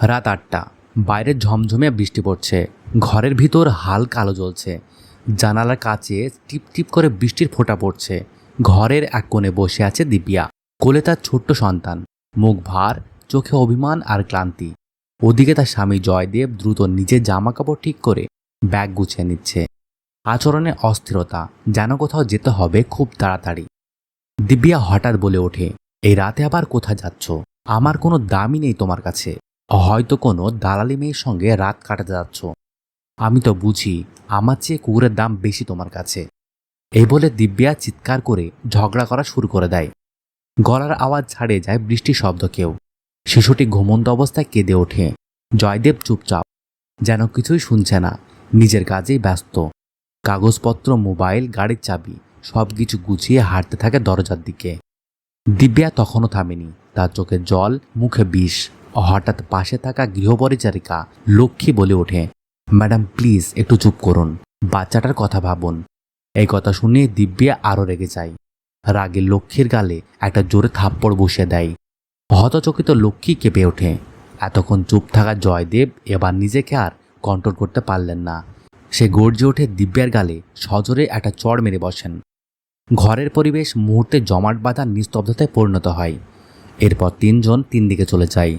রাত আটটা। বাইরে ঝমঝমে বৃষ্টি পড়ছে। ঘরের ভিতর হালকা আলো জ্বলছে। জানালার কাছে টিপ টিপ করে বৃষ্টির ফোঁটা পড়ছে। ঘরের এক কোণে বসে আছে দিব্যা। কোলে তার ছোট্ট সন্তান। মুখ ভার, চোখে অভিমান আর ক্লান্তি। ওদিকে তার স্বামী জয়দেব দ্রুত নিজের জামা কাপড় ঠিক করে ব্যাগ গুছিয়ে নিচ্ছে। আচরণে অস্থিরতা, যেন কোথাও যেতে হবে খুব তাড়াতাড়ি। দিব্যা হঠাৎ বলে ওঠে, এই রাতে আবার কোথায় যাচ্ছ? আমার কোনো দামই নেই তোমার কাছে। হয়তো কোনো দালালি মেয়ের সঙ্গে রাত কাটাতে যাচ্ছ। আমি তো বুঝি আমার চেয়ে কুকুরের দাম বেশি তোমার কাছে। এই বলে দিব্যা চিৎকার করে ঝগড়া করা শুরু করে দেয়। গলার আওয়াজ ছাড়ে যায় বৃষ্টির শব্দ কেউ। শিশুটি ঘুমন্ত অবস্থায় কেঁদে ওঠে। জয়দেব চুপচাপ, যেন কিছুই শুনছে না, নিজের কাজেই ব্যস্ত। কাগজপত্র, মোবাইল, গাড়ির চাবি সব কিছু গুছিয়ে হাঁটতে থাকে দরজার দিকে। দিব্যা তখনও থামেনি, তার চোখে জল, মুখে বিষ। হঠাৎ পাশে থাকা গৃহপরিচারিকা লক্ষ্মী বলে ওঠে ম্যাডাম প্লিজ একটু চুপ করুন বাচ্চাটার কথা ভাবুন এই কথা শুনে দিব্যা আরও রেগে যায় রাগে লক্ষ্মীর গালে একটা জোরে থাপ্পড় বসিয়ে দেয় হতচকিত লক্ষ্মী কেঁপে ওঠে এতক্ষণ চুপ থাকা জয়দেব এবার নিজেকে আর কন্ট্রোল করতে পারলেন না সে গর্জে ওঠে দিব্যার গালে সজোরে একটা চড় মেরে বসেন ঘরের পরিবেশ মুহূর্তে জমাট বাঁধা নিস্তব্ধতায় পরিণত হয়। এরপর তিনজন তিন দিকে চলে যায়।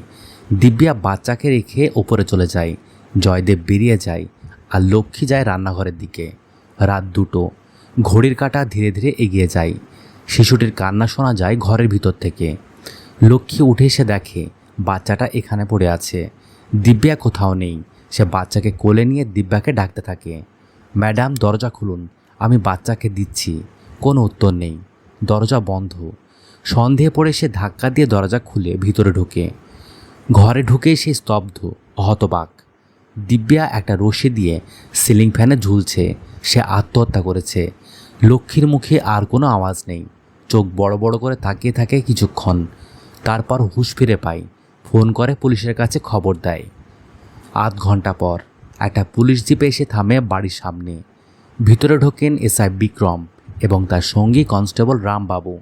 দিব্যা বাচ্চাকে রেখে ওপরে চলে যায়। জয়দেব বেরিয়ে যায় আর লক্ষ্মী যায় রান্নাঘরের দিকে। রাত দুটো। ঘড়ির কাঁটা ধীরে ধীরে এগিয়ে যায়। শিশুটির কান্না শোনা যায় ঘরের ভিতর থেকে। লক্ষ্মী উঠে এসে দেখে বাচ্চাটা এখানে পড়ে আছে। দিব্যা কোথাও নেই। সে বাচ্চাকে কোলে নিয়ে দিব্যাকে ডাকতে থাকে। ম্যাডাম, দরজা খুলুন। আমি বাচ্চাকে দিচ্ছি। কোনো উত্তর নেই। দরজা বন্ধ। সন্দেহে পড়ে সে ধাক্কা দিয়ে দরজা খুলে ভিতরে ঢোকে। ঘরে ঢুকে সে স্তব্ধ, হতবাক। দিব্যা একটা রশি দিয়ে সিলিং ফ্যানে ঝুলছে, সে আত্মহত্যা করেছে। লক্ষ্মীর মুখে আর কোনো আওয়াজ নেই। চোখ বড় বড় করে তাকিয়ে থাকে কিছুক্ষণ। তারপর হুঁশ ফিরে পায়, ফোন করে পুলিশের কাছে খবর দেয়। আধ ঘণ্টা পর একটা পুলিশ জিপে এসে থামে বাড়ির সামনে। ভিতরে ঢোকেন এসআই বিক্রম এবং তার সঙ্গী কনস্টেবল রামবাবু।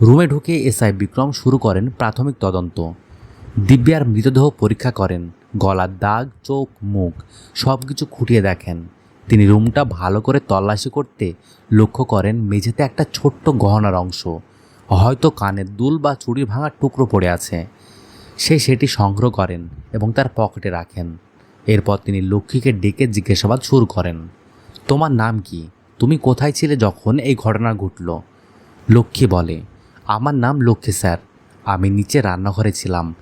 রুমে ঢুকে এসআই বিক্রম শুরু করেন প্রাথমিক তদন্ত। দিব্যার মৃতদেহ পরীক্ষা করেন। গলার দাগ, চোখ, মুখ সব কিছু খুঁটিয়ে দেখেন। তিনি রুমটা ভালো করে তল্লাশি করতে লক্ষ্য করেন মেঝেতে একটা ছোট্ট গহনার অংশ। হয়তো কানের দুল বা চুড়ি ভাঙার টুকরো পড়ে আছে। সে সেটি সংগ্রহ করেন এবং তার পকেটে রাখেন। এরপর তিনি লক্ষ্মীকে ডেকে জিজ্ঞাসাবাদ শুরু করেন, তোমার নাম কি? তুমি কোথায় ছিলে যখন এই ঘটনা ঘটল? লক্ষ্মী বলে, আমার নাম লক্ষ্মী স্যার। আমি নিচে রান্নাঘরে ছিলাম।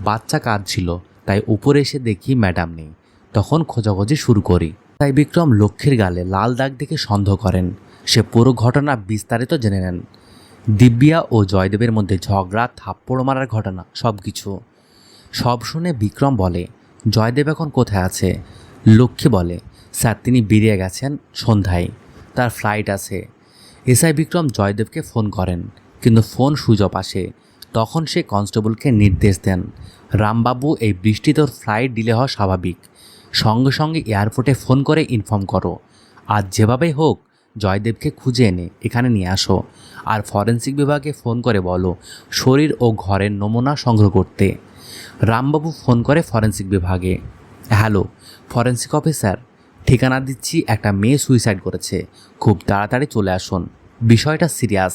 বাচ্চা কাজ ছিল, তাই উপরে এসে দেখি ম্যাডাম নেই। তখন খোঁজাখোঁজি শুরু করি। তাই বিক্রম লক্ষ্মীর গালে লাল দাগ দেখে সন্দেহ করেন। সে পুরো ঘটনা বিস্তারিত জেনে নেন। দিব্যা ও জয়দেবের মধ্যে ঝগড়া, থাপ্পড় মারার ঘটনা সব কিছু সব শুনে বিক্রম বলে, জয়দেব এখন কোথায় আছে? লক্ষ্মী বলে, স্যার, তিনি বেরিয়ে গেছেন সন্ধ্যায়। তার ফ্লাইট আছে। এসআই বিক্রম জয়দেবকে ফোন করেন, কিন্তু ফোন সুযোগ আসে। তখন সে কনস্টেবলকে নির্দেশ দেন, রামবাবু, এই বৃষ্টিতে ওর ফ্লাইট ডিলে হওয়া স্বাভাবিক। সঙ্গে সঙ্গে এয়ারপোর্টে ফোন করে ইনফর্ম করো। আর যেভাবেই হোক, জয়দেবকে খুঁজে এনে এখানে নিয়ে আসো আর ফরেন্সিক বিভাগে ফোন করে বলো শরীর ও ঘরের নমুনা সংগ্রহ করতে। রামবাবু ফোন করে ফরেন্সিক বিভাগে, হ্যালো, ফরেন্সিক অফিসার, ঠিকানা দিচ্ছি একটা মেয়ে সুইসাইড করেছে। খুব তাড়াতাড়ি চলে আসুন। বিষয়টা সিরিয়াস।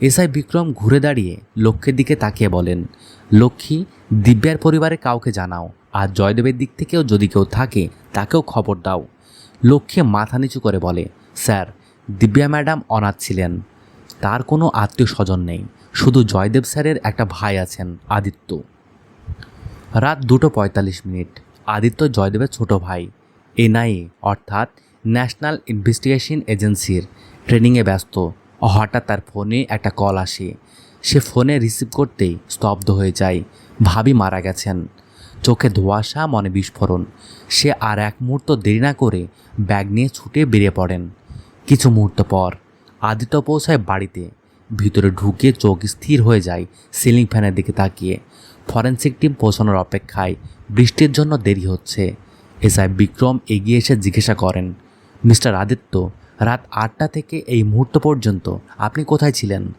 এসআই বিক্রম ঘুরে দাঁড়িয়ে লক্ষ্যের দিকে তাকিয়ে বলেন, লক্ষ্মী, দিব্যার পরিবারে কাউকে জানাও, আর জয়দেবের দিক থেকেও যদি কেউ থাকে, তাকেও খবর দাও। লক্ষ্মী মাথা নিচু করে বলে, স্যার, দিব্যা ম্যাডাম অনাথ ছিলেন। তার কোনো আত্মীয় স্বজন নেই। শুধু জয়দেব স্যারের একটা ভাই আছেন, আদিত্য। রাত দুটো পঁয়তাল্লিশ মিনিট। আদিত্য জয়দেবের ছোট ভাই। এনআইএ, অর্থাৎ ন্যাশনাল ইনভেস্টিগেশন এজেন্সির, ট্রেনিংয়ে ব্যস্ত। হঠাৎ তার ফোনে একটা কল আসে। সে ফোনে রিসিভ করতেই স্তব্ধ হয়ে যায়। ভাবি মারা গেছেন। চোখে ধোঁয়াশা, মনে বিস্ফোরণ। সে আর এক মুহূর্ত দেরি না করে ব্যাগ নিয়ে ছুটে বেরিয়ে পড়েন। কিছু মুহূর্ত পর আদিত্য পৌঁছায় বাড়িতে। ভিতরে ঢুকে চোখ স্থির হয়ে যায় সিলিং ফ্যানের দিকে তাকিয়ে। ফরেন্সিক টিম পৌঁছানোর অপেক্ষায় বৃষ্টির জন্য দেরি হচ্ছে। এসআই বিক্রম এগিয়ে এসে জিজ্ঞাসা করেন, মিস্টার আদিত্য রাত আটটা থেকে এই মুহূর্ত পর্যন্ত আপনি কোথায় ছিলেন?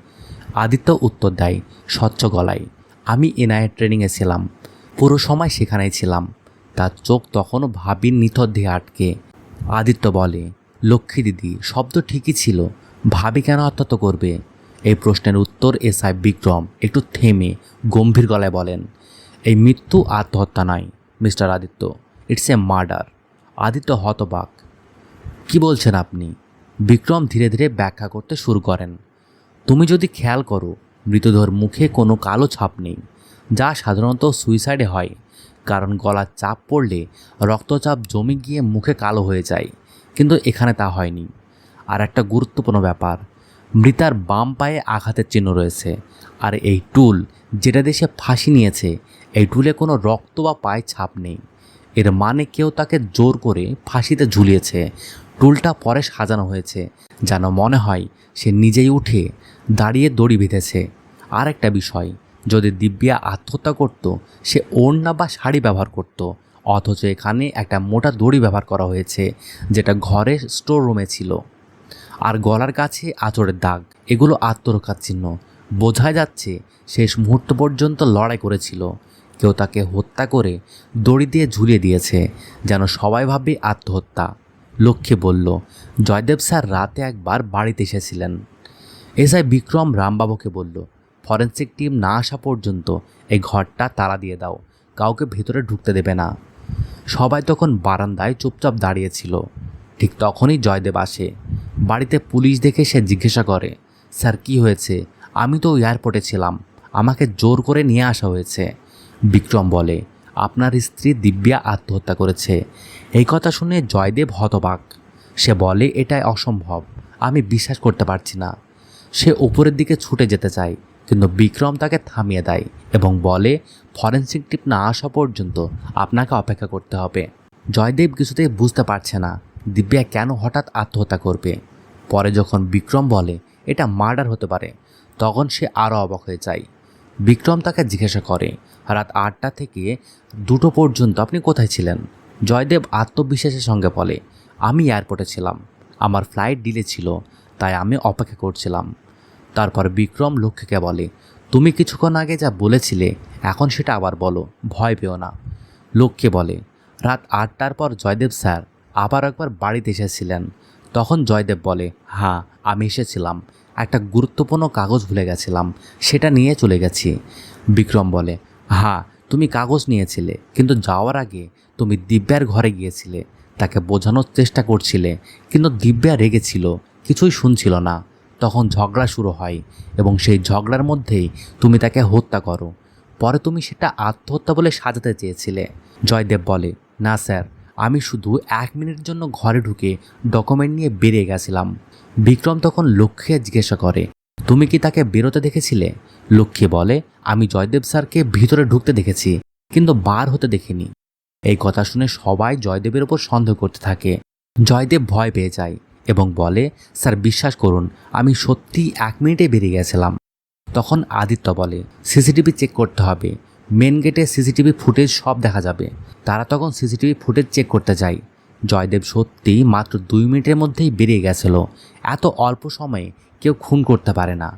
আদিত্য উত্তর দেয়, স্বচ্ছ গলায়। আমি এনআইএ ট্রেনিংয়ে ছিলাম। পুরো সময় সেখানেই ছিলাম। তার চোখ তখনও ভাবির নিথর দিয়ে আটকে। আদিত্য বলে, লক্ষ্মী দিদি, শব্দ ঠিকই ছিল। ভাবি কেন আত্মহত্যা করবে? এই প্রশ্নের উত্তর এসআই বিক্রম একটু থেমে, গম্ভীর গলায় বলেন, এই মৃত্যু আত্মহত্যা নয়, mister Aditya. It's a murder. Aditya হতবাক, কি বলছেন আপনি? বিক্রম ধীরে ধীরে ব্যাখ্যা করতে শুরু করেন। তুমি যদি খেয়াল করো, মৃতদেহর মুখে কোনো কালো ছাপ নেই, যা সাধারণত সুইসাইডে হয়, কারণ গলার চাপ পড়লে রক্তচাপ জমে গিয়ে মুখে কালো হয়ে যায়, কিন্তু এখানে তা হয়নি। আর একটা গুরুত্বপূর্ণ ব্যাপার, মৃতার বাম পায়ে আঘাতের চিহ্ন রয়েছে, আর এই টুল যেটা দেশে ফাঁসি নিয়েছে, এই টুলে কোনো রক্ত বা পায়ে ছাপ নেই। এর মানে কেউ তাকে জোর করে ফাঁসিতে ঝুলিয়েছে টুলটা পরে সাজানো হয়েছে, যেন মনে হয় সে নিজেই উঠে দাঁড়িয়ে দড়ি বেঁধেছে। আর একটা বিষয়, যদি দিব্যা আত্মহত্যা করত, সে ওড়না বা শাড়ি ব্যবহার করত, অথচ এখানে একটা মোটা দড়ি ব্যবহার করা হয়েছে, যেটা ঘরের স্টোর রুমে ছিল। আর গলার কাছে আঁচড়ের দাগ, এগুলো আত্মরক্ষার চিহ্ন। বোঝাই যাচ্ছে, শেষ মুহূর্ত পর্যন্ত লড়াই করেছিল। কেউ তাকে হত্যা করে দড়ি দিয়ে ঝুলিয়ে দিয়েছে, যেন সবাই ভাবে আত্মহত্যা। লক্ষ্মী বলল, জয়দেব স্যার রাতে একবার বাড়িতে এসেছিলেন। এসআই বিক্রম রামবাবুকে বলল, ফরেন্সিক টিম না আসা পর্যন্ত এই ঘরটা তালা দিয়ে দাও, কাউকে ভেতরে ঢুকতে দেবে না। সবাই তখন বারান্দায় চুপচাপ দাঁড়িয়েছিল ঠিক তখনই জয়দেব আসে। বাড়িতে পুলিশ দেখে সে জিজ্ঞাসা করে, স্যার, কি হয়েছে? আমি তো এয়ারপোর্টে ছিলাম। আমাকে জোর করে নিয়ে আসা হয়েছে। বিক্রম বলে আপনার স্ত্রী দিব্যা আত্মহত্যা করেছে। এই কথা শুনে জয়দেব হতবাক। সে বলে, এটাই অসম্ভব। আমি বিশ্বাস করতে পারছি না। সে উপরের দিকে ছুটে যেতে চায়, কিন্তু বিক্রম তাকে থামিয়ে দেয় এবং বলে, ফরেন্সিক টিপ না আসা পর্যন্ত আপনাকে অপেক্ষা করতে হবে। জয়দেব কিছুতেই বুঝতে পারছে না দিব্যা কেন হঠাৎ আত্মহত্যা করবে। পরে যখন বিক্রম বলে, এটা মার্ডার হতে পারে, তখন সে আরও অবাক হয়ে যায়। বিক্রম তাকে জিজ্ঞাসা করে রাত আটটা থেকে দুটো পর্যন্ত আপনি কোথায় ছিলেন? জয়দেব আত্মবিশ্বাসের সঙ্গে বলে, আমি এয়ারপোর্টে ছিলাম। আমার ফ্লাইট ডিলে ছিল, তাই আমি অপেক্ষা করছিলাম। তারপর বিক্রম লক্ষ্মীকে বলে, তুমি কিছুক্ষণ আগে যা বলেছিলে, এখন সেটা আবার বলো, ভয় পেও না। লক্ষ্মী বলে, রাত আটটার পর জয়দেব স্যার আবার একবার বাড়িতে এসেছিলেন। তখন জয়দেব বলে হ্যাঁ আমি এসেছিলাম। একটা গুরুত্বপূর্ণ কাগজ ভুলে গেছিলাম, সেটা নিয়ে চলে গেছি। বিক্রম বলে হ্যাঁ তুমি কাগজ নিয়েছিলে, কিন্তু যাওয়ার আগে তুমি দিব্যার ঘরে গিয়েছিলে, তাকে বোঝানোর চেষ্টা করছিলে, কিন্তু দিব্যা রেগেছিল, কিছুই শুনছিল না। তখন ঝগড়া শুরু হয়, এবং সেই ঝগড়ার মধ্যেই তুমি তাকে হত্যা করো। পরে তুমি সেটা আত্মহত্যা বলে সাজাতে চেয়েছিলে। জয়দেব বলে, না স্যার, আমি শুধু এক মিনিটের জন্য ঘরে ঢুকে ডকুমেন্ট নিয়ে বেরিয়ে গেছিলাম। বিক্রম তখন লক্ষ্যে জিজ্ঞাসা করে, তুমি কি তাকে বেরোতে দেখেছিলে? লক্ষ্মী বলে, আমি জয়দেব স্যারকে ভিতরে ঢুকতে দেখেছি, কিন্তু বার হতে দেখিনি। এই কথা শুনে সবাই জয়দেবের ওপর সন্দেহ করতে থাকে। জয়দেব ভয় পেয়ে যায় এবং বলে, স্যার, বিশ্বাস করুন, আমি সত্যি এক মিনিটে বেরিয়ে গেছিলাম। তখন আদিত্য বলে, সিসিটিভি চেক করতে হবে। মেন গেটে সিসিটিভি ফুটেজ সব দেখা যাবে। তারা তখন সিসিটিভি ফুটেজ চেক করতে যায়। জয়দেব সত্যি মাত্র দুই মিনিটের মধ্যেই বেরিয়ে গেছিল। এত অল্প সময়ে কেউ খুন করতে পারে না।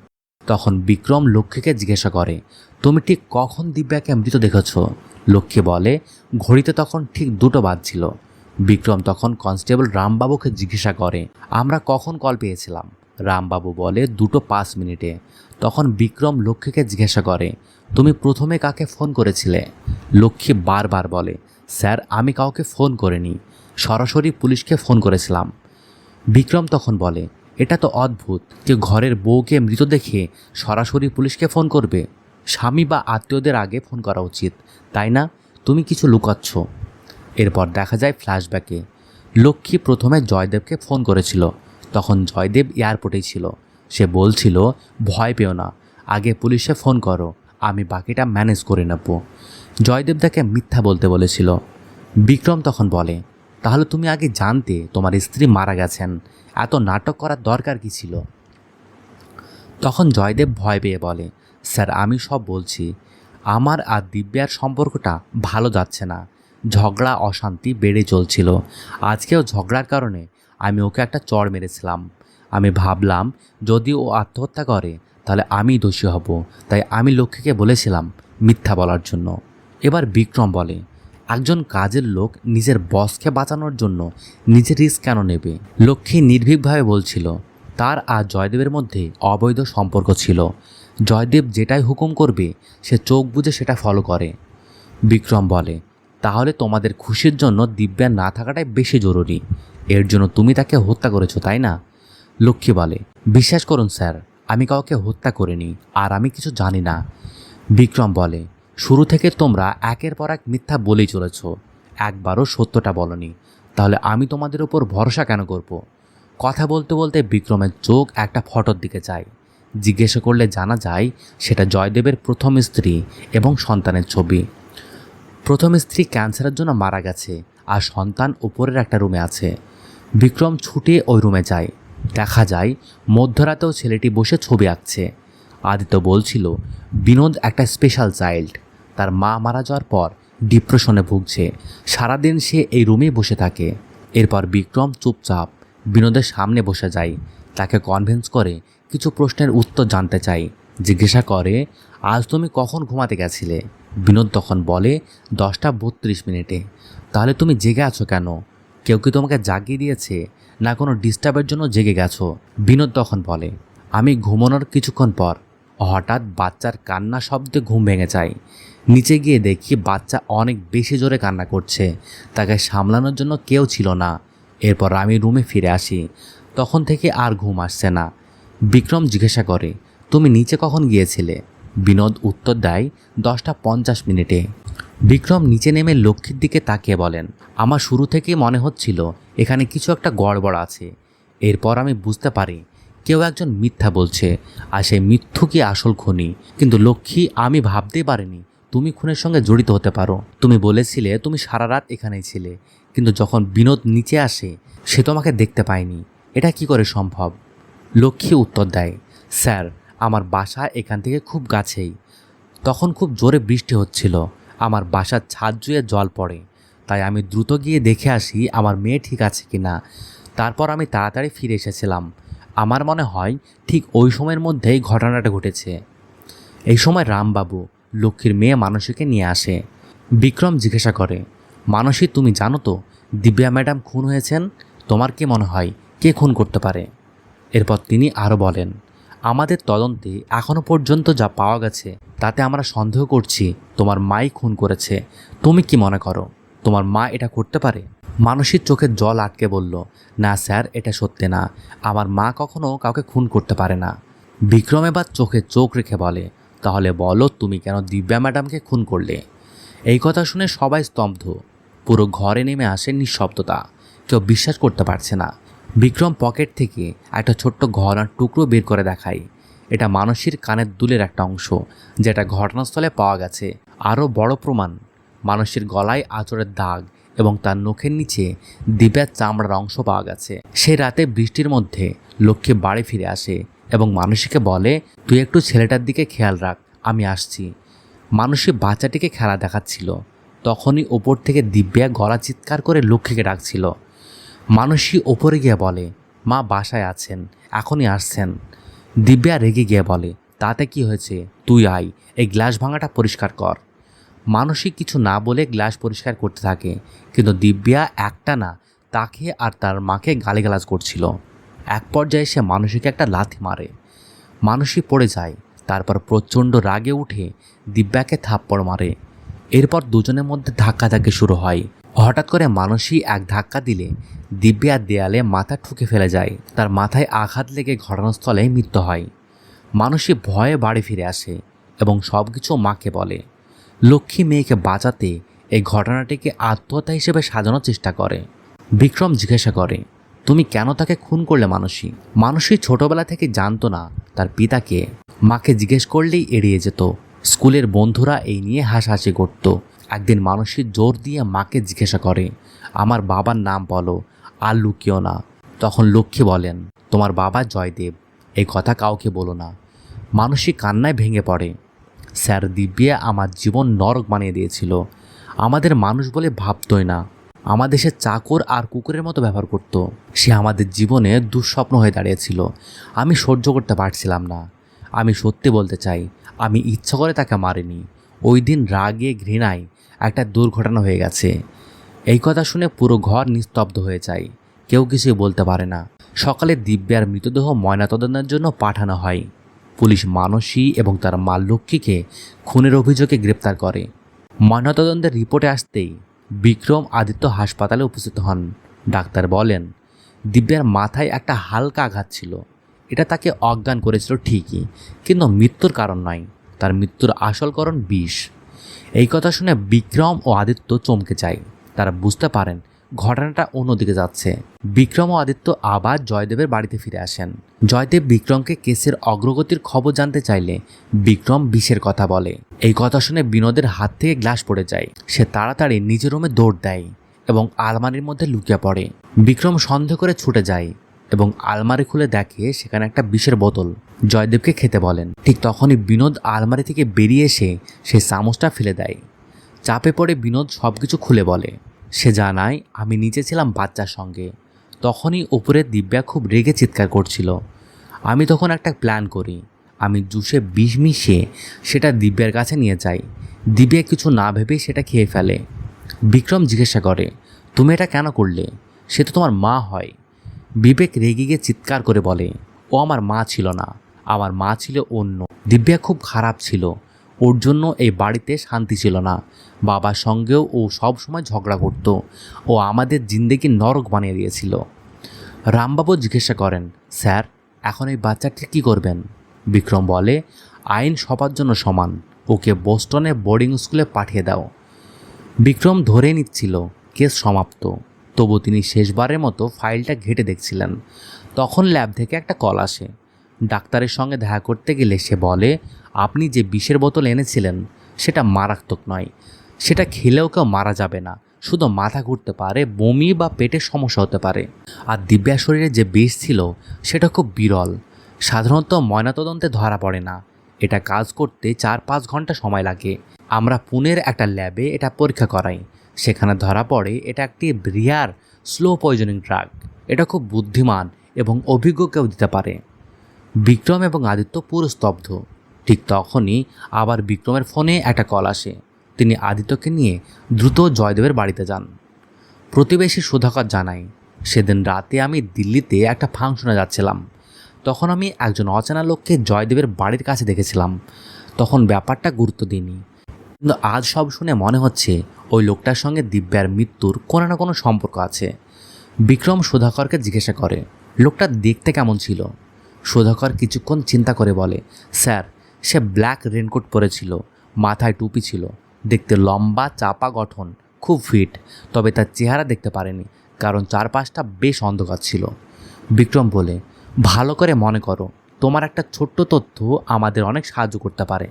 তখন বিক্রম লক্ষ্মীকে জিজ্ঞাসা করে, তুমি ঠিক কখন দিব্যাকে মৃত দেখেছ? লক্ষ্মী বলে, ঘড়িতে তখন ঠিক দুটো বাজছিল। বিক্রম তখন কনস্টেবল রামবাবুকে জিজ্ঞাসা করে, আমরা কখন কল পেয়েছিলাম? রামবাবু বলে, দুটো পাঁচ মিনিটে। তখন বিক্রম লক্ষ্মীকে জিজ্ঞাসা করে, তুমি প্রথমে কাকে ফোন করেছিলে? লক্ষ্মী বারবার বলে, স্যার, আমি কাউকে ফোন করিনি। সরাসরি পুলিশকে ফোন করেছিলাম। বিক্রম তখন বলে এটা তো অদ্ভুত যে ঘরের বউকে মৃত দেখে সরাসরি পুলিশকে ফোন করবে। স্বামী বা আত্মীয়দের আগে ফোন করা উচিত, তাই না? তুমি কিছু লুকাচ্ছ। এরপর দেখা যায় ফ্ল্যাশব্যাকে। লক্ষ্মী প্রথমে জয়দেবকে ফোন করেছিল। তখন জয়দেব এয়ারপোর্টেই ছিল। সে বলছিল, ভয় পেও না, আগে পুলিশে ফোন করো, আমি বাকিটা ম্যানেজ করে নেব। জয়দেব তাকে মিথ্যা বলতে বলেছিল। বিক্রম তখন বলে তাহলে তুমি আগে জানতে তোমার স্ত্রী মারা গেছেন। এত নাটক করার দরকার কি ছিল? তখন জয়দেব ভয় পেয়ে বলে, স্যার, আমি সব বলছি। আমার আর দিব্যার সম্পর্কটা ভালো যাচ্ছে না। ঝগড়া, অশান্তি বেড়ে চলছিল। আজকেও ঝগড়ার কারণে আমি ওকে একটা চড় মেরেছিলাম। আমি ভাবলাম, যদি ও আত্মহত্যা করে, তাহলে আমি দোষী হব। তাই আমি লক্ষ্মীকে বলেছিলাম মিথ্যা বলার জন্য। এবার বিক্রম বলে একজন কাজের লোক নিজের বসকে বাঁচানোর জন্য নিজের রিস্ক কেন নেবে? লক্ষ্মী নির্ভীকভাবে বলছিল, তার আর জয়দেবের মধ্যে অবৈধ সম্পর্ক ছিল। জয়দেব যেটাই হুকুম করবে, সে চোখ বুজে সেটা ফলো করে। বিক্রম বলে, তাহলে তোমাদের খুশির জন্য দিব্যা না থাকাটাই বেশি জরুরি। এর জন্য তুমি তাকে হত্যা করেছ, তাই না? লক্ষ্মী বলে, বিশ্বাস করুন স্যার, আমি কাউকে হত্যা করিনি, আর আমি কিছু জানি না। বিক্রম বলে শুরু থেকে তোমরা একের পর এক মিথ্যা বলেই চলেছ। একবারও সত্যটা বলনি। তাহলে আমি তোমাদের উপর ভরসা কেন করব? কথা বলতে বলতে বিক্রমের চোখ একটা ফটোর দিকে যায়। জিজ্ঞাসা করলে জানা যায়, সেটা জয়দেবের প্রথম স্ত্রী এবং সন্তানের ছবি। প্রথম স্ত্রী ক্যান্সারের জন্য মারা গেছে আর সন্তান উপরের একটা রুমে আছে। বিক্রম ছুটে ওই রুমে যায়। দেখা যায়, মধ্যরাতেও ছেলেটি বসে ছবি আঁকছে। আদিত্য বলছিল, বিনোদ একটা স্পেশাল চাইল্ড তার মা মারা যাওয়ার পর ডিপ্রেশনে ভুগছে। সারাদিন সে এই রুমেই বসে থাকে। এরপর বিক্রম চুপচাপ বিনোদের সামনে বসে যায়। তাকে কনভিন্স করে কিছু প্রশ্নের উত্তর জানতে চাই জিজ্ঞাসা করে, আজ তুমি কখন ঘুমাতে গেছিলে? বিনোদ তখন বলে, দশটা বত্রিশ মিনিটে। তাহলে তুমি জেগে আছো কেন? কেউ কি তোমাকে জাগিয়ে দিয়েছে? না কোনো ডিস্টার্বের জন্য জেগে গেছো? বিনোদ তখন বলে, আমি ঘুমানোর কিছুক্ষণ পর হঠাৎ বাচ্চার কান্না শব্দে ঘুম ভেঙে যায়। নিচে গিয়ে দেখি বাচ্চা অনেক বেশি জোরে কান্না করছে। তাকে সামলানোর জন্য কেউ ছিল না। এরপর আমি রুমে ফিরে আসি। তখন থেকে আর ঘুম আসছে না। বিক্রম জিজ্ঞাসা করে, তুমি নিচে কখন গিয়েছিলে? বিনোদ উত্তর দেয়, দশটা পঞ্চাশ মিনিটে। বিক্রম নিচে নেমে লক্ষ্মীর দিকে তাকিয়ে বলেন, আমার শুরু থেকেই মনে হচ্ছিল এখানে কিছু একটা গড়বড় আছে। এরপর আমি বুঝতে পারি কেউ একজন মিথ্যা বলছে, আর সেই মিথ্যু কি আসল খুনি। কিন্তু লক্ষ্মী, আমি ভাবতেই পারিনি তুমি খুনের সঙ্গে জড়িত হতে পারো। তুমি বলেছিলে তুমি সারা রাত এখানেই ছিলে, কিন্তু যখন বিনোদ নিচে আসে, সে তোমাকে দেখতে পায়নি। এটা কি করে সম্ভব? লক্ষ্মী উত্তর দেয়, স্যার, আমার বাসা এখান থেকে খুব কাছেই। তখন খুব জোরে বৃষ্টি হচ্ছিল, আমার বাসার ছাদ জুয়ে জল পড়ে। তাই আমি দ্রুত গিয়ে দেখে আসি আমার মেয়ে ঠিক আছে কি না তারপর আমি তাড়াতাড়ি ফিরে এসেছিলাম। আমার মনে হয় ঠিক ওই সময়ের মধ্যেই ঘটনাটা ঘটেছে। এই সময় রামবাবু, লক্ষ্মীর মেয়ে মানসীকে নিয়ে আসে। বিক্রম জিজ্ঞাসা করে, মানসী, তুমি জানো তো, দিব্যা ম্যাডাম খুন হয়েছেন? তোমার কি মনে হয় কে খুন করতে পারে? এরপর তিনি আরও বলেন, আমাদের তদন্তে এখনও পর্যন্ত যা পাওয়া গেছে, তাতে আমরা সন্দেহ করছি তোমার মাই খুন করেছে। তুমি কি মনে করো, তোমার মা এটা করতে পারে? মানসীর চোখে জল আটকে বলল, না স্যার, এটা সত্যি না। আমার মা কখনো কাউকে খুন করতে পারে না। বিক্রম এবার চোখে চোখ রেখে বলে, তাহলে বলো, তুমি কেন দিব্যা ম্যাডামকে খুন করলে? এই কথা শুনে সবাই স্তব্ধ। পুরো ঘরে নেমে আসে নিঃশব্দতা। কেউ বিশ্বাস করতে পারছে না। বিক্রম পকেট থেকে একটা ছোট্ট ঘরার টুকরো বের করে দেখায়। এটা মানসীর কানের দুলের একটা অংশ, যেটা ঘটনাস্থলে পাওয়া গেছে। আরও বড় প্রমাণ, মানুষের গলায় আঁচড়ের দাগ এবং তার নখের নিচে দিব্যার চামড়ার অংশ পাওয়া গেছে। সে রাতে বৃষ্টির মধ্যে লক্ষ্মী বাড়ি ফিরে আসে এবং মানুষীকে বলে, তুই একটু ছেলেটার দিকে খেয়াল রাখ, আমি আসছি। মানুষী বাচ্চাটিকে খেলা দেখাচ্ছিল। তখনই ওপর থেকে দিব্যা গলা চিৎকার করে লক্ষ্মীকে ডাকছিল। মানুষই ওপরে গিয়ে বলে, মা বাসায় আছেন, এখনই আসছেন। দিব্যা রেগে গিয়ে বলে, তাতে কি হয়েছে? তুই আয়, এই গ্লাস ভাঙাটা পরিষ্কার কর। মানসিক কিছু না বলে গ্লাস পরিষ্কার করতে থাকে, কিন্তু দিব্যা একটা না, তাকে আর তার মাকে গালিগালাজ করছিল। এক পর্যায়ে সে মানসিকে একটা লাথি মারে। মানসী পড়ে যায়, তারপর প্রচণ্ড রাগে উঠে দিব্যাকে থাপ্পড় মারে। এরপর দুজনের মধ্যে ধাক্কাধাক্কি শুরু হয়। হঠাৎ করে মানসী এক ধাক্কা দিলে দিব্যা দেয়ালে মাথা ঠুকে ফেলে যায়। তার মাথায় আঘাত লেগে ঘটনাস্থলে মৃত্যু হয়। মানসী ভয়ে বাড়ি ফিরে আসে এবং সব কিছু মাকে বলে। লক্ষ্মী মেয়েকে বাঁচাতে এই ঘটনাটিকে আত্মহত্যা হিসেবে সাজানোর চেষ্টা করে। বিক্রম জিজ্ঞাসা করে, তুমি কেন তাকে খুন করলে মানসী? মানসী ছোটবেলা থেকে জানতো না তার পিতাকে। মাকে জিজ্ঞেস করলেই এড়িয়ে যেত। স্কুলের বন্ধুরা এই নিয়ে হাসাহাসি করত। একদিন মানসী জোর দিয়ে মাকে জিজ্ঞাসা করে, আমার বাবার নাম বলো, আর লুকিও না। তখন লক্ষ্মী বলেন, তোমার বাবা জয়দেব, এই কথা কাউকে বলো না। মানসী কান্নায় ভেঙে পড়ে। স্যার দিব্যা আমার জীবন নরক বানিয়ে দিয়েছিল। আমাদের মানুষ বলে ভাবতই না। আমাদের সে চাকর আর কুকুরের মতো ব্যবহার করত। সে আমাদের জীবনে দুঃস্বপ্ন হয়ে দাঁড়িয়েছিল। আমি সহ্য করতে পারছিলাম না। আমি সত্যি বলতে চাই, আমি ইচ্ছা করে তাকে মারিনি। ওই দিন রাগে ঘৃণায় একটা দুর্ঘটনা হয়ে গেছে। এই কথা শুনে পুরো ঘর নিস্তব্ধ হয়ে যায়। কেউ কিছুই বলতে পারে না। সকালে দিব্যার মৃতদেহ ময়নাতদন্তের জন্য পাঠানো হয়। পুলিশ মানসী এবং তার মা লক্ষ্মীকে খুনের অভিযোগে গ্রেপ্তার করে। ময়নাতদন্তের রিপোর্টে আসতেই বিক্রম আদিত্য হাসপাতালে উপস্থিত হন। ডাক্তার বলেন, দিব্যার মাথায় একটা হালকা আঘাত ছিল। এটা তাকে অজ্ঞান করেছিল ঠিকই, কিন্তু মৃত্যুর কারণ নয়, তার মৃত্যুর আসল কারণ বিষ। এই কথা শুনে বিক্রম ও আদিত্য চমকে যায়। তারা বুঝতে পারেন ঘটনাটা অন্যদিকে যাচ্ছে। বিক্রম ও আদিত্য আবার জয়দেবের বাড়িতে ফিরে আসেন। জয়দেব বিক্রমকে কেসের অগ্রগতির খবর জানতে চাইলে বিক্রম বিষের কথা বলে। এই কথা শুনে বিনোদের হাত থেকে গ্লাস পড়ে যায়। সে তাড়াতাড়ি নিজের রুমে দৌড় দেয় এবং আলমারির মধ্যে লুকিয়ে পড়ে। বিক্রম সন্দেহ করে ছুটে যায় এবং আলমারি খুলে দেখে সেখানে একটা বিষের বোতল। জয়দেবকে খেতে বলেন। ঠিক তখনই বিনোদ আলমারি থেকে বেরিয়ে এসে সে চামচটা ফেলে দেয়। চাপে পড়ে বিনোদ সব কিছু খুলে বলে। সে জানায়, আমি নিচে ছিলাম বাচ্চার সঙ্গে। তখনই উপরে দিব্যা খুব রেগে চিৎকার করছিল। আমি তখন একটা প্ল্যান করি। আমি জুসে বিষ মিশিয়ে সেটা দিব্যার কাছে নিয়ে যাই। দিব্যা কিছু না ভেবে সেটা খেয়ে ফেলে। বিক্রম জিজ্ঞাসা করে, তুমি এটা কেন করলে? সে তো তোমার মা হয়। বিবেক রেগে গিয়ে চিৎকার করে বলে, ও আমার মা ছিল না। আমার মা ছিল অন্য। দিব্যা খুব খারাপ ছিল। ওর জন্য এই বাড়িতে শান্তি ছিল না। বাবার সঙ্গেও ও সব সময় ঝগড়া করত। ও আমাদের জিন্দেগি নরক বানিয়ে দিয়েছিল। রামবাবু জিজ্ঞাসা করেন, স্যার, এখন এই বাচ্চাটি কী করবেন? বিক্রম বলে, আইন সবার জন্য সমান। ওকে বোস্টনে বোর্ডিং স্কুলে পাঠিয়ে দাও। বিক্রম ধরে নিচ্ছিল, কেস সমাপ্ত। তবু তিনি শেষবারের মতো ফাইলটা ঘেটে দেখছিলেন। তখন ল্যাব থেকে একটা কল আসে। ডাক্তারের সঙ্গে দেখা করতে গেলে সে বলে, আপনি যে বিষের বোতল এনেছিলেন, সেটা মারাত্মক নয়। সেটা খেলেও কেউ মারা যাবে না। শুধু মাথা ঘুরতে পারে, বমি বা পেটের সমস্যা হতে পারে। আর দিব্যা শরীরে যে বিষ ছিল, সেটা খুব বিরল। সাধারণত ময়নাতদন্তে ধরা পড়ে না। এটা কাজ করতে চার পাঁচ ঘণ্টা সময় লাগে। আমরা পুনের একটা ল্যাবে এটা পরীক্ষা করাই। সেখানে ধরা পড়ে, এটা একটি রিয়ার স্লো পয়জনিং ড্রাগ। এটা খুব বুদ্ধিমান এবং অভিজ্ঞ কেউ দিতে পারে। বিক্রম এবং আদিত্য পুরো স্তব্ধ। ঠিক তখনই আবার বিক্রমের ফোনে একটা কল আসে। তিনি আদিত্যকে নিয়ে দ্রুত জয়দেবের বাড়িতে যান। প্রতিবেশী সুধাকর জানায়, সেদিন রাতে আমি দিল্লিতে একটা ফাংশনে যাচ্ছিলাম। তখন আমি একজন অচেনা লোককে জয়দেবের বাড়ির কাছে দেখেছিলাম। তখন ব্যাপারটা গুরুত্ব দিইনি। কিন্তু আজ সব শুনে মনে হচ্ছে ওই লোকটার সঙ্গে দিব্যার মৃত্যুর কোনো না কোনো সম্পর্ক আছে। বিক্রম সুধাকরকে জিজ্ঞাসা করে, লোকটা দেখতে কেমন ছিল? সুধাকর কিছুক্ষণ চিন্তা করে বলে, স্যার, সে ব্ল্যাক রেনকোট পরেছিল, মাথায় টুপি ছিল, দেখতে লম্বা, চাপা গঠন, খুব ফিট, তবে তার চেহারা দেখতে পারেনি, কারণ চারপাশটা বেশ অন্ধকার ছিল। বিক্রম বলে, ভালো করে মনে করো, তোমার একটা ছোট্ট তথ্য আমাদের অনেক সাহায্য করতে পারে।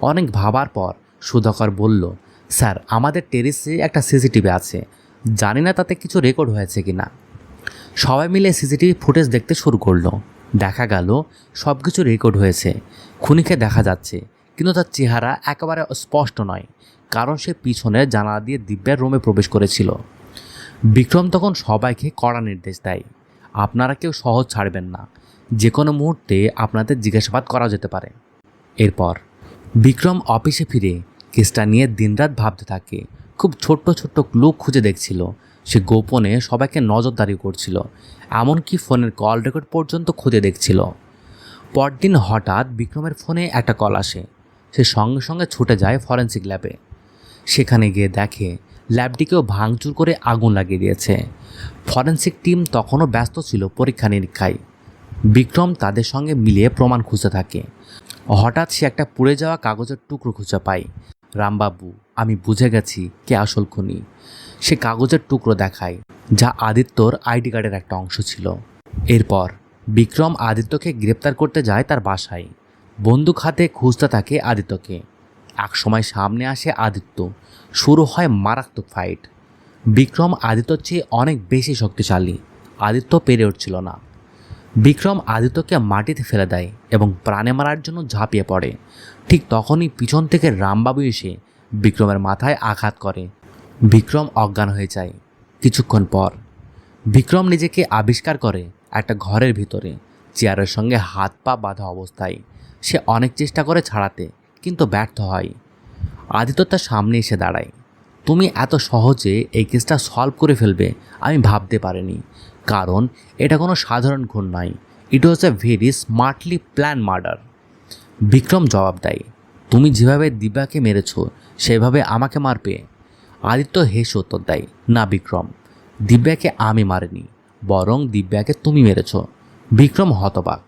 অনেক ভাবার পর সুধাকর বলল, স্যার, আমাদের টেরিসে একটা সিসিটিভি আছে, জানি না তাতে কিছু রেকর্ড হয়েছে কি না সবাই মিলে সিসিটিভি ফুটেজ দেখতে শুরু করল। দেখা গেল সব কিছু রেকর্ড হয়েছে। খুনিকে দেখা যাচ্ছে, কিন্তু তার চেহারা একেবারে স্পষ্ট নয়, কারণ সে পিছনে জানালা দিয়ে দিব্যার রুমে প্রবেশ করেছিল। বিক্রম তখন সবাইকে কড়া নির্দেশ দেয়। আপনারা কেউ সহজ ছাড়বেন না, যে কোনো মুহূর্তে আপনাদের জিজ্ঞাসাবাদ করা যেতে পারে। এরপর, বিক্রম অফিসে ফিরে কেসটা নিয়ে দিনরাত ভাবতে থাকে। খুব ছোট্ট ছোট্ট ক্লু খুঁজে দেখছিল সে গোপনে সবাইকে নজরদারি করছিল, এমনকি ফোনের কল রেকর্ড পর্যন্ত খুঁজে দেখছিল। পরদিন হঠাৎ বিক্রমের ফোনে একটা কল আসে। সে সঙ্গে সঙ্গে ছুটে যায় ফরেন্সিক ল্যাবে। সেখানে গিয়ে দেখে ল্যাবটিকেও ভাঙচুর করে আগুন লাগিয়ে দিয়েছে। ফরেন্সিক টিম তখনও ব্যস্ত ছিল পরীক্ষা নিরীক্ষায়। বিক্রম তাদের সঙ্গে মিলিয়ে প্রমাণ খুঁজতে থাকে। হঠাৎ সে একটা পুড়ে যাওয়া কাগজের টুকরো খুঁজে পায়। রামবাবু, আমি বুঝে গেছি কে আসল খুনি। সে কাগজের টুকরো দেখায়, যা আদিত্যর আইডি কার্ডের একটা অংশ ছিল। এরপর বিক্রম আদিত্যকে গ্রেপ্তার করতে যায় তার বাসায়। বন্দুক হাতে খুঁজতে থাকে আদিত্যকে। একসময় সামনে আসে আদিত্য। শুরু হয় মারাত্মক ফাইট বিক্রম আদিত্যর চেয়ে অনেক বেশি শক্তিশালী। আদিত্য পেরে উঠছিল না। বিক্রম আদিত্যকে মাটিতে ফেলে দেয় এবং প্রাণে মারার জন্য ঝাঁপিয়ে পড়ে। ঠিক তখনই পিছন থেকে রামবাবু এসে বিক্রমের মাথায় আঘাত করে। বিক্রম অজ্ঞান হয়ে যায়। কিছুক্ষণ পর, বিক্রম নিজেকে আবিষ্কার করে একটা ঘরের ভিতরে, চেয়ারের সঙ্গে হাত পা বাঁধা অবস্থায়। সে অনেক চেষ্টা করে ছাড়াতে, কিন্তু ব্যর্থ হয়। আদিত্য তার সামনে এসে দাঁড়ায়। তুমি এত সহজে এই কেসটা সলভ করে ফেলবে, আমি ভাবতে পারিনি। কারণ, এটা কোনো সাধারণ খুন নয়। It was a very smartly plan murder Vikram জবাব দেয়, তুমি যেভাবে দিব্যাকে মেরেছ, সেভাবে আমাকে মারবে। আদিত্য হেস উত্তর দেয়, না, বিক্রম, দিব্যাকে আমি মারিনি, বরং দিব্যাকে তুমি মেরেছ। বিক্রম হতবাক।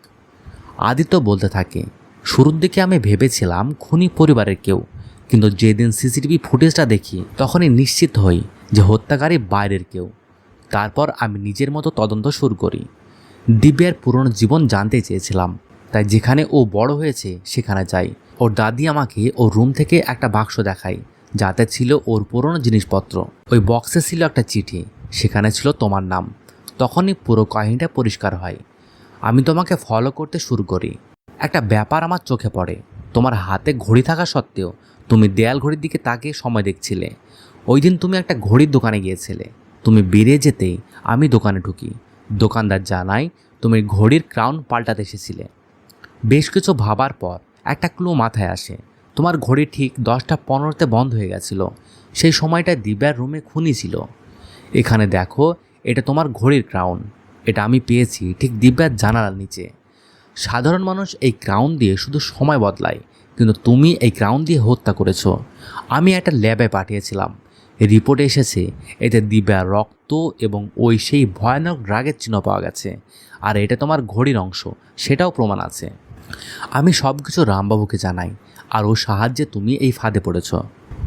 আদিত্য বলতে থাকে, শুরুর দিকে আমি ভেবেছিলাম খুনি পরিবারের কেউ, কিন্তু যেদিন সিসিটিভি ফুটেজটা দেখি, তখনই নিশ্চিত হই যে হত্যাকারী বাইরের কেউ। তারপর আমি নিজের মতো তদন্ত শুরু করি। দিব্যার পুরনো জীবন জানতে চেয়েছিলাম, তাই যেখানে ও বড় হয়েছে, সেখানে যাই। ওর দাদি আমাকে ওর রুম থেকে একটা বাক্স দেখায় যাতে ছিল ওর পুরনো জিনিসপত্র। ওই বক্সে ছিল একটা চিঠি, সেখানে ছিল তোমার নাম। তখনই পুরো কাহিনীটা পরিষ্কার হয়। আমি তোমাকে ফলো করতে শুরু করি। একটা ব্যাপার আমার চোখে পড়ে। তোমার হাতে ঘড়ি থাকা সত্ত্বেও তুমি দেয়াল ঘড়ির দিকে তাকিয়ে সময় দেখছিলে। ওই দিন তুমি একটা ঘড়ির দোকানে গিয়েছিলে। তুমি বেরিয়ে যেতেই আমি দোকানে ঢুকি। দোকানদার জানায় তুমি ঘড়ির ক্রাউন পাল্টাতে এসেছিলে। বেশ কিছু ভাবার পর একটা ক্লু মাথায় আসে। তোমার ঘড়ি ঠিক দশটা পনেরোতে বন্ধ হয়ে গেছিল। সেই সময়টা দিব্যার রুমে খুনি ছিল। এখানে দেখো, এটা তোমার ঘড়ির ক্রাউন এটা আমি পেয়েছি, ঠিক দিব্যার জানালার নিচে। সাধারণ মানুষ এই ক্রাউন দিয়ে শুধু সময় বদলায়, কিন্তু তুমি এই ক্রাউন দিয়ে হত্যা করেছ। আমি একটা ল্যাবে পাঠিয়েছিলাম। রিপোর্টে এসেছে, এতে দিব্যার রক্ত এবং ওই সেই ভয়ানক ড্রাগের চিহ্ন পাওয়া গেছে। আর এটা তোমার ঘড়ির অংশ, সেটাও প্রমাণ আছে। আমি সব কিছু রামবাবুকে জানাই, আর ও সাহায্যে তুমি এই ফাঁদে পড়েছ।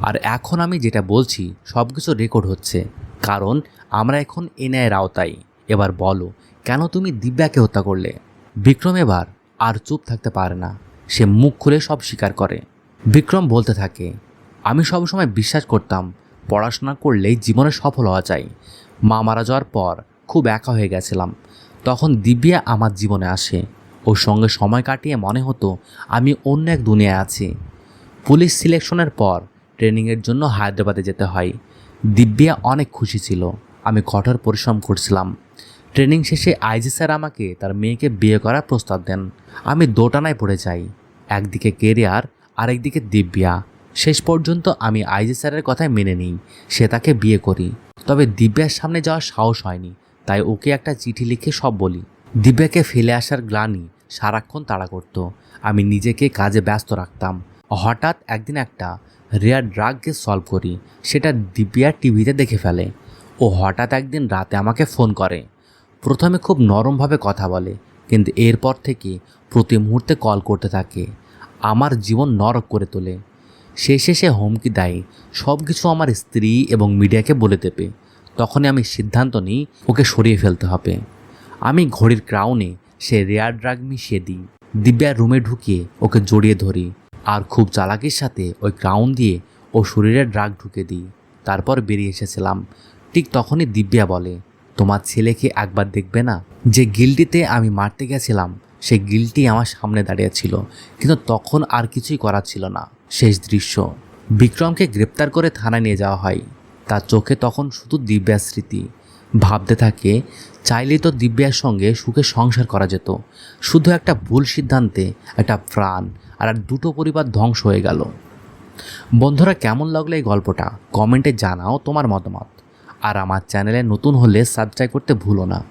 আর এখন আমি যেটা বলছি সব কিছু রেকর্ড হচ্ছে। কারণ আমরা এখন এনআইয়ের আওতায়। এবার বলো, কেন তুমি দিব্যাকে হত্যা করলে? বিক্রম এবার আর চুপ থাকতে পারে না। সে মুখ খুলে সব স্বীকার করে। বিক্রম বলতে থাকে, আমি সবসময় বিশ্বাস করতাম, পড়াশোনা করলেই জীবনে সফল হওয়া যায় মা মারা যাওয়ার পর খুব একা হয়ে গেছিলাম। তখন দিব্যা আমার জীবনে আসে। ওর সঙ্গে সময় কাটিয়ে মনে হতো আমি অন্য এক দুনিয়ায় আছি। পুলিশ সিলেকশনের পর ট্রেনিংয়ের জন্য হায়দ্রাবাদে যেতে হয়। দিব্যা অনেক খুশি ছিল। আমি কঠোর পরিশ্রম করছিলাম। ট্রেনিং শেষে আইজি স্যার আমাকে তার মেয়েকে বিয়ে করার প্রস্তাব দেন। আমি দোটানায় পড়ে যাই। একদিকে কেরিয়ার, আরেকদিকে দিব্যা। শেষ পর্যন্ত আমি আইজি স্যারের কথায় মেনে নিই। সে তাকে বিয়ে করি। তবে দিব্যার সামনে যাওয়ার সাহস হয়নি। তাই ওকে একটা চিঠি লিখে সব বলি। দিব্যাকে ফেলে আসার গ্লানি সারাক্ষণ তাড়া করত। আমি নিজেকে কাজে ব্যস্ত রাখতাম। হঠাৎ একদিন একটা রেয়ার ড্রাগকে সলভ করি। সেটা দিব্যা টিভিতে দেখে ফেলে। ও হঠাৎ একদিন রাতে আমাকে ফোন করে। প্রথমে খুব নরমভাবে কথা বলে, কিন্তু এরপর থেকে প্রতি মুহূর্তে কল করতে থাকে। আমার জীবন নরক করে তোলে। শেষে সে হুমকি দেয় সব কিছু আমার স্ত্রী এবং মিডিয়াকে বলে দেবে। তখনই আমি সিদ্ধান্ত নিই, ওকে সরিয়ে ফেলতে হবে। আমি ঘড়ির ক্রাউনে সে রেয়ার ড্রাগ মিশিয়ে দিই। দিব্যার রুমে ঢুকিয়ে ওকে জড়িয়ে ধরি। আর খুব চালাকির সাথে ওই ক্রাউন দিয়ে ও শরীরে ড্রাগ ঢুকে দিই। তারপর বেরিয়ে এসেছিলাম। ঠিক তখনই দিব্যা বলে, তোমার ছেলেকে একবার দেখবে না যে গিলটিতে আমি মারতে গেছিলাম? সেই গিলটি আমার সামনে দাঁড়িয়ে ছিল কিন্তু তখন আর কিছুই করার ছিল না। শেষ দৃশ্য। বিক্রমকে গ্রেপ্তার করে থানায় নিয়ে যাওয়া হয়। তার চোখে তখন শুধু দিব্যার স্মৃতি। ভাবতে থাকে চাইলেই তো দিব্যার সঙ্গে সুখে সংসার করা যেত। শুধু একটা ভুল সিদ্ধান্তে, একটা প্রাণ আর আর দুটো পরিবার ধ্বংস হয়ে গেল। বন্ধুরা, কেমন লাগল এই গল্পটা? কমেন্টে জানাও তোমার মতামত। আর আমার চ্যানেলে নতুন হলে সাবস্ক্রাইব করতে ভুলো না।